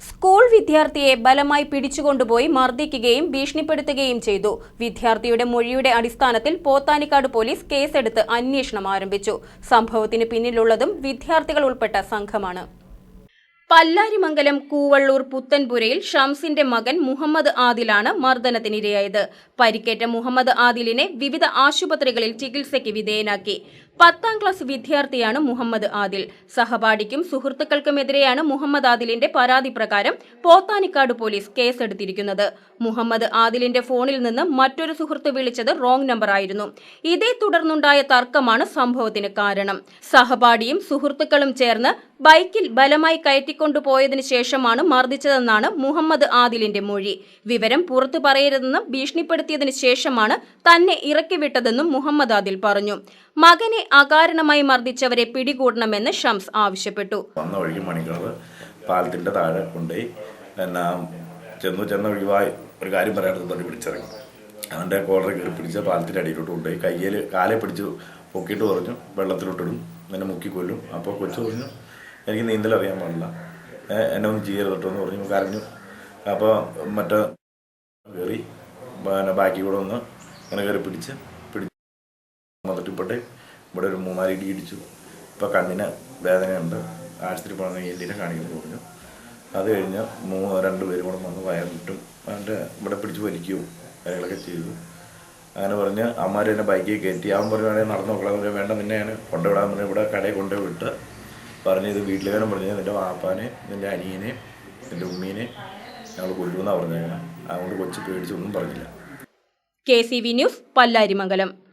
School വിദ്യാർത്ഥിയെ ബലമായി പിടിച്ചുകൊണ്ടുപോയി മർദ്ദിക്കുകയും ഭീഷണിപ്പെടുത്തുകയും ചെയ്തു. വിദ്യാർത്ഥിയുടെ മൊഴിയുടെ അടിസ്ഥാനത്തിൽ പോത്താനിക്കാട് പോലീസ് കേസെടുത്ത് അന്വേഷണം ആരംഭിച്ചു. സംഭവത്തിന് പിന്നിലുള്ളതും വിദ്യാർത്ഥികൾ ഉൾപ്പെട്ട സംഘമാണ്. പല്ലാരിമംഗലം കൂവള്ളൂർ പുത്തൻപുരയിൽ ഷംസിന്റെ മകൻ മുഹമ്മദ് ആദിലാണ് മർദ്ദനത്തിനിരയായത്. പരിക്കേറ്റ മുഹമ്മദ് ആദിലിനെ വിവിധ ആശുപത്രികളിൽ ചികിത്സയ്ക്ക് വിധേയനാക്കി. പത്താം ക്ലാസ് വിദ്യാർത്ഥിയാണ് മുഹമ്മദ് ആദിൽ. സഹപാഠിക്കും സുഹൃത്തുക്കൾക്കുമെതിരെയാണ് മുഹമ്മദ് ആദിലിന്റെ പരാതി പ്രകാരം പോത്താനിക്കാട് പോലീസ് കേസെടുത്തിരിക്കുന്നത്. മുഹമ്മദ് ആദിലിന്റെ ഫോണിൽ നിന്ന് മറ്റൊരു സുഹൃത്ത് വിളിച്ചത് റോങ് നമ്പർ ആയിരുന്നു ഇതേ തുടർന്നുണ്ടായ തർക്കമാണ് സംഭവത്തിന് കാരണം. സഹപാഠിയും സുഹൃത്തുക്കളും ചേർന്ന് ബൈക്കിൽ ബലമായി കയറ്റിക്കൊണ്ടുപോയതിനു ശേഷമാണ് മർദ്ദിച്ചതെന്നാണ് മുഹമ്മദ് ആദിലിന്റെ മൊഴി. വിവരം പുറത്തു പറയരുതെന്നും ഭീഷണിപ്പെടുത്തിയതിനു ശേഷമാണ് തന്നെ ഇറക്കിവിട്ടതെന്നും മുഹമ്മദ് ആദിൽ പറഞ്ഞു. മകനെ അകാരണമായി മർദ്ദിച്ചവരെ പിടികൂടണമെന്ന് ഷംസ് ആവശ്യപ്പെട്ടു. വന്ന വഴിക്ക് മണിക്കളർ പാലത്തിന്റെ താഴെ കൊണ്ടുപോയി. എന്നാ ചെന്നു ചെന്ന ഒരു കാര്യം അവന്റെ കോളറെ കയറി പിടിച്ച് പാലത്തിന്റെ അടിയിലോട്ട് കൊണ്ടുപോയി. കയ്യിൽ കാലെ പിടിച്ച് പൊക്കിയിട്ട് പറഞ്ഞു. വെള്ളത്തിലോട്ടിടും. എന്നെ മുക്കിക്കൊല്ലും. അപ്പോൾ കൊച്ചു പറഞ്ഞു എനിക്ക് നീന്തൽ അറിയാൻ പാടില്ല എന്നെ ഒന്ന് കേട്ടോ എന്ന് പറഞ്ഞു കരഞ്ഞു. അപ്പോൾ മറ്റേ കയറി പിന്നെ ബാക്കി കൂടെ ഒന്ന് ഇങ്ങനെ കയറി പിടിച്ച് പിടിച്ച് മതട്ടിപ്പെട്ട് ഇവിടെ ഒരു മൂന്നാൽ ഇടി ഇടിച്ചു. ഇപ്പോൾ കണ്ണിന് വേദനയുണ്ട്. ആശുപത്രി പോകണം എല്ലിനെ കാണിക്കുന്നു പറഞ്ഞു. അത് കഴിഞ്ഞ് മൂന്ന് രണ്ട് പേരും കൂടെ വന്ന് വയറിട്ടും അവന്റെ ഇവിടെ പിടിച്ച് വലിക്കുകയും കാര്യങ്ങളൊക്കെ ചെയ്തു. അങ്ങനെ പറഞ്ഞ് അമ്മമാർ എന്നെ ബൈക്കിൽ കയറ്റി. അവൻ പറഞ്ഞു വേണേൽ നടന്നു നോക്കണം വേണ്ട നിന്നെ ഞാൻ കൊണ്ടുവിടാൻ പറഞ്ഞു ഇവിടെ കടയിൽ കൊണ്ടുപോയി വിട്ട് പറഞ്ഞ് ഇത് വീട്ടിലേക്കാരും പറഞ്ഞു. നിന്റെ വാപ്പാനെ നിന്റെ അനിയനെ നിന്റെ ഉമ്മീനെ ഞങ്ങൾ കൊല്ലുമെന്നാണ് പറഞ്ഞേക്കണം. അതുകൊണ്ട് കൊച്ചു പേടിച്ചൊന്നും പറഞ്ഞില്ല. K C V news Pallarimangalam.